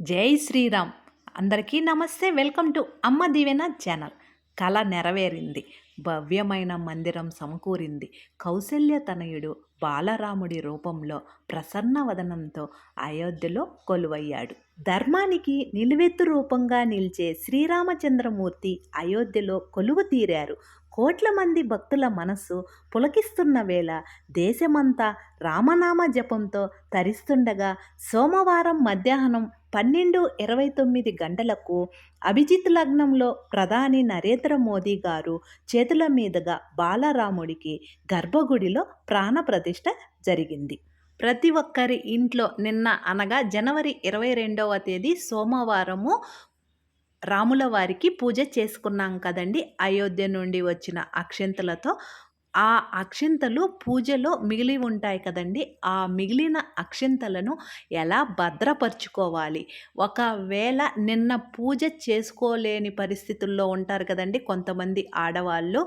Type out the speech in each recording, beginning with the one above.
జై శ్రీరామ్. అందరికీ నమస్తే. వెల్కమ్ టు అమ్మ దీవెన ఛానల్. కళ నెరవేరింది. భవ్యమైన మందిరం సమకూరింది. కౌశల్య తనయుడు బాలరాముడి రూపంలో ప్రసన్న వదనంతో అయోధ్యలో కొలువయ్యాడు. ధర్మానికి నిలువెత్తు రూపంగా నిలిచే శ్రీరామచంద్రమూర్తి అయోధ్యలో కొలువు తీరారు. కోట్ల మంది భక్తుల మనస్సు పులకిస్తున్న వేళ దేశమంతా రామనామ జపంతో తరిస్తుండగా సోమవారం మధ్యాహ్నం పన్నెండు ఇరవై తొమ్మిది గంటలకు అభిజిత్ లగ్నంలో ప్రధాని నరేంద్ర మోదీ గారు చేతుల మీదుగా బాలరాముడికి గర్భగుడిలో ప్రాణప్రతిష్ఠ జరిగింది. ప్రతి ఒక్కరి ఇంట్లో నిన్న అనగా జనవరి ఇరవై రెండవ తేదీ సోమవారము రాముల వారికి పూజ చేసుకున్నాం కదండి. అయోధ్య నుండి వచ్చిన అక్షంతలతో ఆ అక్షింతలు పూజలో మిగిలి ఉంటాయి కదండి. ఆ మిగిలిన అక్షింతలను ఎలా భద్రపరుచుకోవాలి? ఒకవేళ నిన్న పూజ చేసుకోలేని పరిస్థితుల్లో ఉంటారు కదండి కొంతమంది ఆడవాళ్ళు.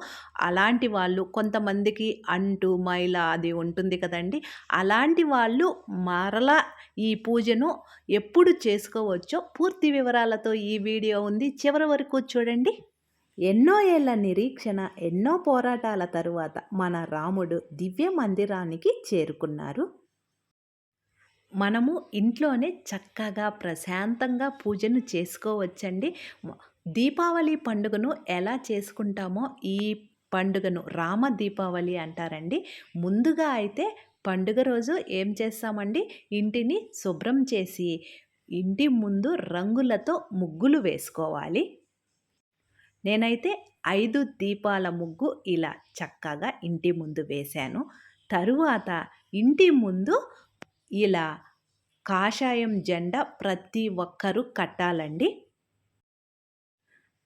అలాంటి వాళ్ళు కొంతమందికి అంటు మైల అది ఉంటుంది కదండి. అలాంటి వాళ్ళు మరలా ఈ పూజను ఎప్పుడు చేసుకోవచ్చో పూర్తి వివరాలతో ఈ వీడియో ఉంది. చివరి వరకు చూడండి. ఎన్నో ఏళ్ళ నిరీక్షణ ఎన్నో పోరాటాల తరువాత మన రాముడు దివ్య మందిరానికి చేరుకున్నారు. మనము ఇంట్లోనే చక్కగా ప్రశాంతంగా పూజను చేసుకోవచ్చండి. దీపావళి పండుగను ఎలా చేసుకుంటామో ఈ పండుగను రామ దీపావళి అంటారండి. ముందుగా అయితే పండుగ రోజు ఏం చేస్తామండి? ఇంటిని శుభ్రం చేసి ఇంటి ముందు రంగులతో ముగ్గులు వేసుకోవాలి. నేనైతే ఐదు దీపాల ముగ్గు ఇలా చక్కగా ఇంటి ముందు వేశాను. తరువాత ఇంటి ముందు ఇలా కాషాయం జెండా ప్రతి ఒక్కరూ కట్టాలండి.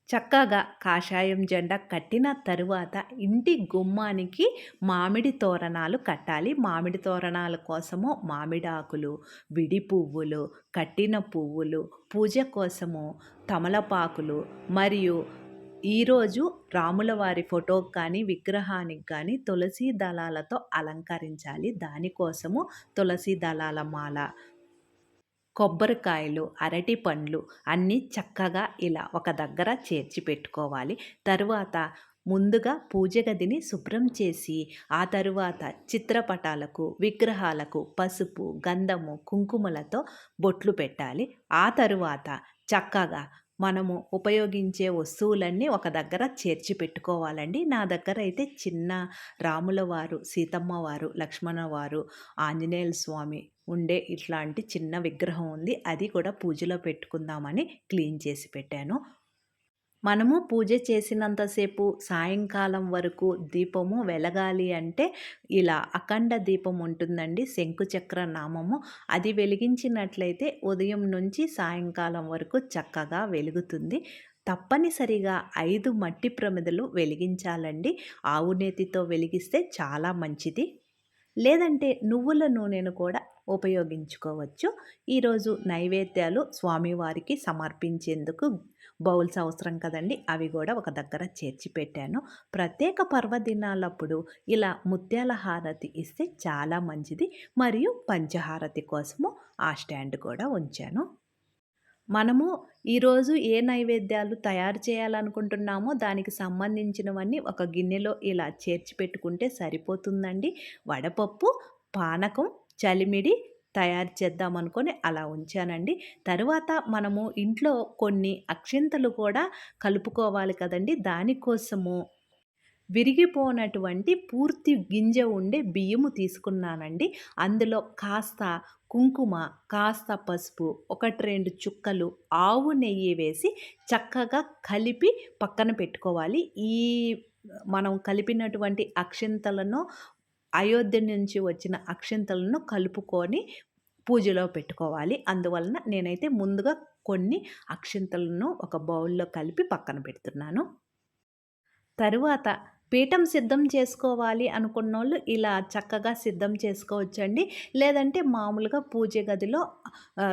చక్కగా కాషాయం జెండా కట్టిన తరువాత ఇంటి గుమ్మానికి మామిడి తోరణాలు కట్టాలి. మామిడి తోరణాల కోసము మామిడి ఆకులు విడి పువ్వులు కట్టిన పువ్వులు పూజ కోసము తమలపాకులు మరియు ఈరోజు రాముల వారి ఫోటోకి కానీ విగ్రహానికి కానీ తులసి దళాలతో అలంకరించాలి. దానికోసము తులసి దళాల మాల కొబ్బరికాయలు అరటి పండ్లు అన్నీ చక్కగా ఇలా ఒక దగ్గర చేర్చి పెట్టుకోవాలి. తరువాత ముందుగా పూజ గదిని శుభ్రం చేసి ఆ తరువాత చిత్రపటాలకు విగ్రహాలకు పసుపు గంధము కుంకుమలతో బొట్లు పెట్టాలి. ఆ తరువాత చక్కగా మనము ఉపయోగించే వస్తువులన్నీ ఒక దగ్గర చేర్చి పెట్టుకోవాలండి. నా దగ్గర అయితే చిన్న రాముల వారు సీతమ్మ వారు లక్ష్మణ వారు ఆంజనేయుల స్వామి ఉండే ఇట్లాంటి చిన్న విగ్రహం ఉంది. అది కూడా పూజలో పెట్టుకుందామని క్లీన్ చేసి పెట్టాను. మనము పూజ చేసినంతసేపు సాయంకాలం వరకు దీపము వెలగాలి అంటే ఇలా అఖండ దీపం ఉంటుందండి శంకుచక్ర నామము. అది వెలిగించినట్లయితే ఉదయం నుంచి సాయంకాలం వరకు చక్కగా వెలుగుతుంది. తప్పనిసరిగా ఐదు మట్టి ప్రమిదలు వెలిగించాలండి. ఆవు నేతితో వెలిగిస్తే చాలా మంచిది. లేదంటే నువ్వుల నూనెను కూడా ఉపయోగించుకోవచ్చు. ఈరోజు నైవేద్యాలు స్వామివారికి సమర్పించేందుకు బౌల్స్ అవసరం కదండి. అవి కూడా ఒక దగ్గర చేర్చి పెట్టాను. ప్రత్యేక పర్వదినాలప్పుడు ఇలా ముత్యాల హారతి ఇస్తే చాలా మంచిది. మరియు పంచహారతి కోసము ఆ స్టాండ్ కూడా ఉంచాను. మనము ఈరోజు ఏ నైవేద్యాలు తయారు చేయాలనుకుంటున్నామో దానికి సంబంధించినవన్నీ ఒక గిన్నెలో ఇలా చేర్చి పెట్టుకుంటే సరిపోతుందండి. వడపప్పు పానకం చలిమిడి తయారు చేద్దాం అనుకొని అలా ఉంచానండి. తర్వాత మనము ఇంట్లో కొన్ని అక్షింతలు కూడా కలుపుకోవాలి కదండి. దానికోసము విరిగిపోనటువంటి పూర్తి గింజ ఉండే బియ్యము తీసుకున్నానండి. అందులో కాస్త కుంకుమ కాస్త పసుపు ఒకటి రెండు చుక్కలు ఆవు నెయ్యి వేసి చక్కగా కలిపి పక్కన పెట్టుకోవాలి. ఈ మనం కలిపినటువంటి అక్షింతలను అయోధ్య నుంచి వచ్చిన అక్షింతలను కలుపుకొని పూజలో పెట్టుకోవాలి. అందువలన నేనైతే ముందుగా కొన్ని అక్షింతలను ఒక బౌల్లో కలిపి పక్కన పెడుతున్నాను. తరువాత పీఠం సిద్ధం చేసుకోవాలి అనుకున్నోళ్ళు ఇలా చక్కగా సిద్ధం చేసుకోవచ్చండి. లేదంటే మామూలుగా పూజ గదిలో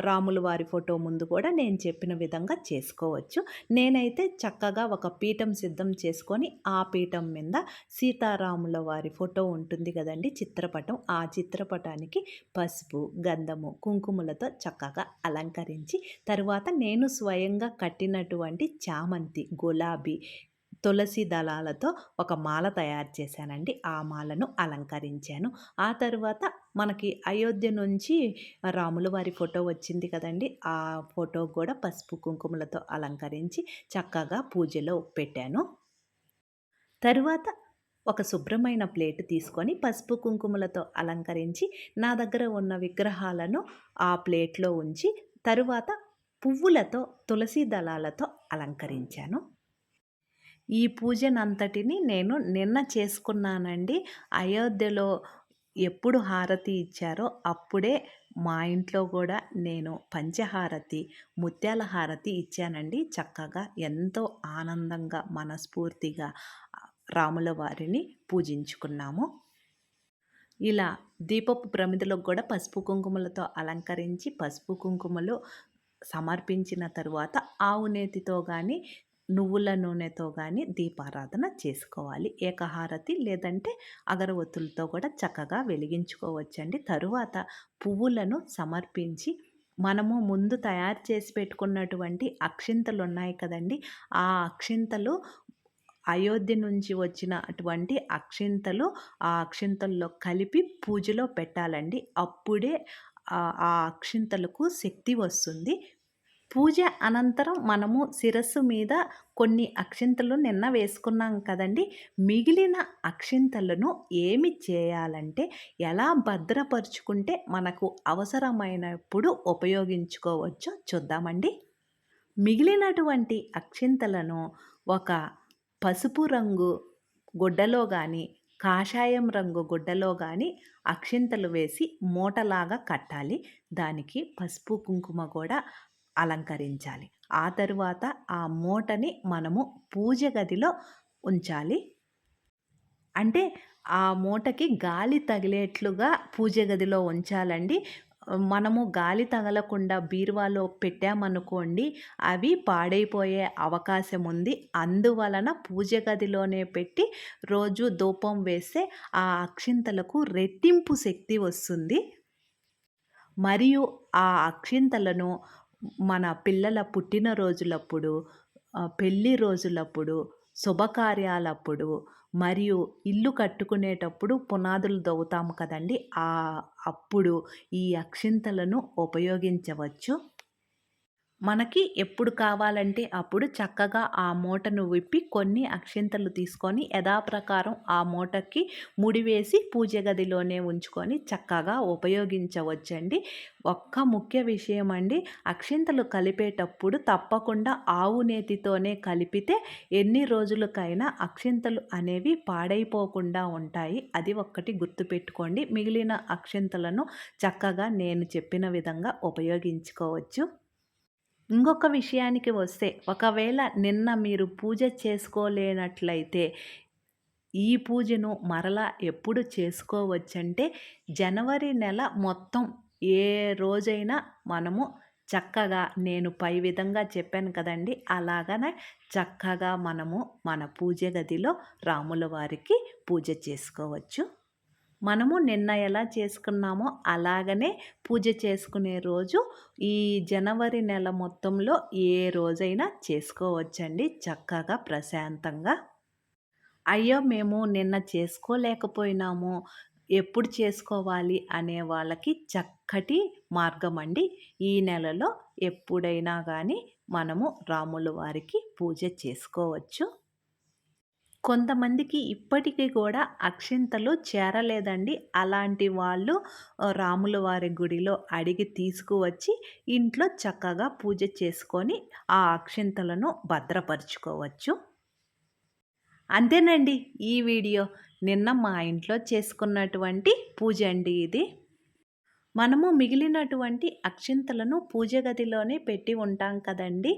రాముల వారి ఫోటో ముందు కూడా నేను చెప్పిన విధంగా చేసుకోవచ్చు. నేనైతే చక్కగా ఒక పీఠం సిద్ధం చేసుకొని ఆ పీఠం మీద సీతారాముల వారి ఫోటో ఉంటుంది కదండి చిత్రపటం. ఆ చిత్రపటానికి పసుపు గంధము కుంకుమలతో చక్కగా అలంకరించి తరువాత నేను స్వయంగా కట్టినటువంటి చామంతి గులాబీ తులసి దళాలతో ఒక మాల తయారు చేశానండి. ఆ మాలను అలంకరించాను. ఆ తర్వాత మనకి అయోధ్య నుంచి రాముల వారి ఫోటో వచ్చింది కదండి. ఆ ఫోటో కూడా పసుపు కుంకుమలతో అలంకరించి చక్కగా పూజలో పెట్టాను. తరువాత ఒక శుభ్రమైన ప్లేట్ తీసుకొని పసుపు కుంకుమలతో అలంకరించి నా దగ్గర ఉన్న విగ్రహాలను ఆ ప్లేట్లో ఉంచి తరువాత పువ్వులతో తులసి దళాలతో అలంకరించాను. ఈ పూజనంతటిని నేను నిన్న చేసుకున్నానండి. అయోధ్యలో ఎప్పుడు హారతి ఇచ్చారో అప్పుడే మా ఇంట్లో కూడా నేను పంచహారతి ముత్యాల హారతి ఇచ్చానండి. చక్కగా ఎంతో ఆనందంగా మనస్ఫూర్తిగా రాముల వారిని పూజించుకున్నాము. ఇలా దీపపు ప్రమిదలకు కూడా పసుపు కుంకుమలతో అలంకరించి పసుపు కుంకుమలు సమర్పించిన తరువాత ఆవు నేతితో కానీ నువ్వుల నూనెతో కానీ దీపారాధన చేసుకోవాలి. ఏకహారతి లేదంటే అగరవత్తులతో కూడా చక్కగా వెలిగించుకోవచ్చండి. తరువాత పువ్వులను సమర్పించి మనము ముందు తయారు చేసి పెట్టుకున్నటువంటి అక్షింతలు ఉన్నాయి కదండి. ఆ అక్షింతలు అయోధ్య నుంచి వచ్చిన అటువంటి అక్షింతలు ఆ అక్షింతల్లో కలిపి పూజలో పెట్టాలండి. అప్పుడే ఆ అక్షింతలకు శక్తి వస్తుంది. పూజ అనంతరం మనము శిరస్సు మీద కొన్ని అక్షింతలు నిన్న వేసుకున్నాం కదండి. మిగిలిన అక్షింతలను ఏమి చేయాలంటే ఎలా భద్రపరుచుకుంటే మనకు అవసరమైనప్పుడు ఉపయోగించుకోవచ్చో చూద్దామండి. మిగిలినటువంటి అక్షింతలను ఒక పసుపు రంగు గుడ్డలో కానీ కాషాయం రంగు గుడ్డలో కానీ అక్షింతలు వేసి మూటలాగా కట్టాలి. దానికి పసుపు కుంకుమ కూడా అలంకరించాలి. ఆ తరువాత ఆ మూటని మనము పూజ గదిలో ఉంచాలి. అంటే ఆ మూటకి గాలి తగిలేట్లుగా పూజ గదిలో ఉంచాలండి. మనము గాలి తగలకుండా బీరువాలో పెట్టామనుకోండి అవి పాడైపోయే అవకాశం ఉంది అందువలన పూజ గదిలోనే పెట్టి రోజు ధూపం వేస్తే ఆ అక్షింతలకు రెట్టింపు శక్తి వస్తుంది. మరియు ఆ అక్షింతలను మన పిల్లల పుట్టినరోజులప్పుడు పెళ్ళి రోజులప్పుడు శుభకార్యాలప్పుడు మరియు ఇల్లు కట్టుకునేటప్పుడు పునాదులు దవ్వుతాము కదండి. ఆ అప్పుడు ఈ అక్షింతలను ఉపయోగించవచ్చు. మనకి ఎప్పుడు కావాలంటే అప్పుడు చక్కగా ఆ మూటను విప్పి కొన్ని అక్షింతలు తీసుకొని యథాప్రకారం ఆ మూటకి ముడివేసి పూజ గదిలోనే ఉంచుకొని చక్కగా ఉపయోగించవచ్చండి. ఒక్క ముఖ్య విషయం అండి అక్షింతలు కలిపేటప్పుడు తప్పకుండా ఆవు నేతితోనే కలిపితే ఎన్ని రోజులకైనా అక్షింతలు అనేవి పాడైపోకుండా ఉంటాయి. అది ఒక్కటి గుర్తుపెట్టుకోండి మిగిలిన అక్షింతలను చక్కగా నేను చెప్పిన విధంగా ఉపయోగించుకోవచ్చు. ఇంకొక విషయానికి వస్తే ఒకవేళ నిన్న మీరు పూజ చేసుకోలేనట్లయితే ఈ పూజను మరలా ఎప్పుడు చేసుకోవచ్చంటే జనవరి నెల మొత్తం ఏ రోజైనా మనము చక్కగా నేను పై విధంగా చెప్పాను కదండి అలాగనే చక్కగా మనము మన పూజ గదిలో రాముల వారికి పూజ చేసుకోవచ్చు. మనము నిన్న ఎలా చేసుకున్నామో అలాగనే పూజ చేసుకునే రోజు ఈ జనవరి నెల మొత్తంలో ఏ రోజైనా చేసుకోవచ్చండి. చక్కగా ప్రశాంతంగా. అయ్యో మేము నిన్న చేసుకోలేకపోయినాము. ఎప్పుడు చేసుకోవాలి అనే వాళ్ళకి చక్కటి మార్గం అండి ఈ నెలలో ఎప్పుడైనా కానీ మనము రాముల వారికి పూజ చేసుకోవచ్చు. కొంతమందికి ఇప్పటికీ కూడా అక్షింతలు చేరలేదండి. అలాంటి వాళ్ళు రాముల వారి గుడిలో అడిగి తీసుకువచ్చి ఇంట్లో చక్కగా పూజ చేసుకొని ఆ అక్షింతలను భద్రపరుచుకోవచ్చు. అంతేనండి ఈ వీడియో. నిన్న మా ఇంట్లో చేసుకున్నటువంటి పూజ అండి ఇది. మనము మిగిలినటువంటి అక్షింతలను పూజ గదిలోనే పెట్టి ఉంటాం కదండీ!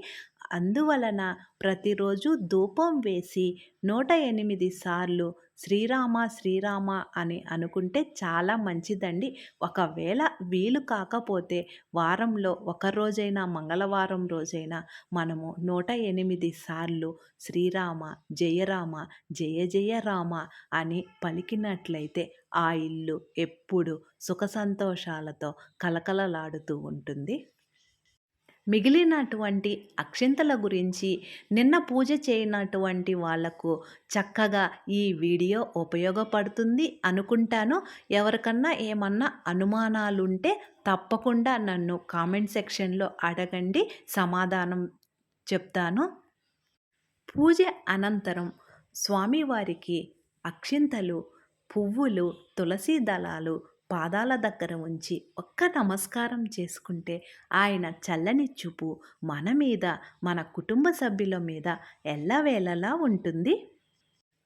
అందువలన ప్రతిరోజు ధూపం వేసి 108 సార్లు శ్రీరామ శ్రీరామ అని అనుకుంటే చాలా మంచిదండి. ఒకవేళ వీలు కాకపోతే వారంలో ఒక రోజైనా మంగళవారం రోజైనా మనము 108 సార్లు శ్రీరామ జయరామ జయ జయ రామ అని పలికినట్లయితే ఆ ఇల్లు ఎప్పుడు సుఖ సంతోషాలతో కలకలలాడుతూ ఉంటుంది. మిగిలినటువంటి అక్షింతల గురించి నిన్న పూజ చేయనటువంటి వాళ్ళకు చక్కగా ఈ వీడియో ఉపయోగపడుతుంది అనుకుంటాను. ఎవరికన్నా ఏమన్నా అనుమానాలుంటే తప్పకుండా నన్ను కామెంట్ సెక్షన్‌లో అడగండి. సమాధానం చెప్తాను. పూజ అనంతరం స్వామివారికి అక్షింతలు, పువ్వులు, తులసి దళాలు పాదాల దగ్గర ఉంచి ఒక్క నమస్కారం చేసుకుంటే ఆయన చల్లని చూపు మన మీద, మన కుటుంబ సభ్యుల మీద ఎల్లవేళలా ఉంటుంది.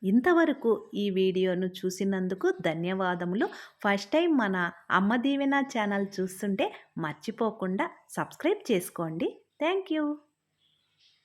ఇంతవరకు ఈ వీడియోను చూసినందుకు ధన్యవాదములు. ఫస్ట్ టైం మన అమ్మ దీవెన ఛానల్ చూస్తుంటే మర్చిపోకుండా సబ్స్క్రైబ్ చేసుకోండి. Thank you.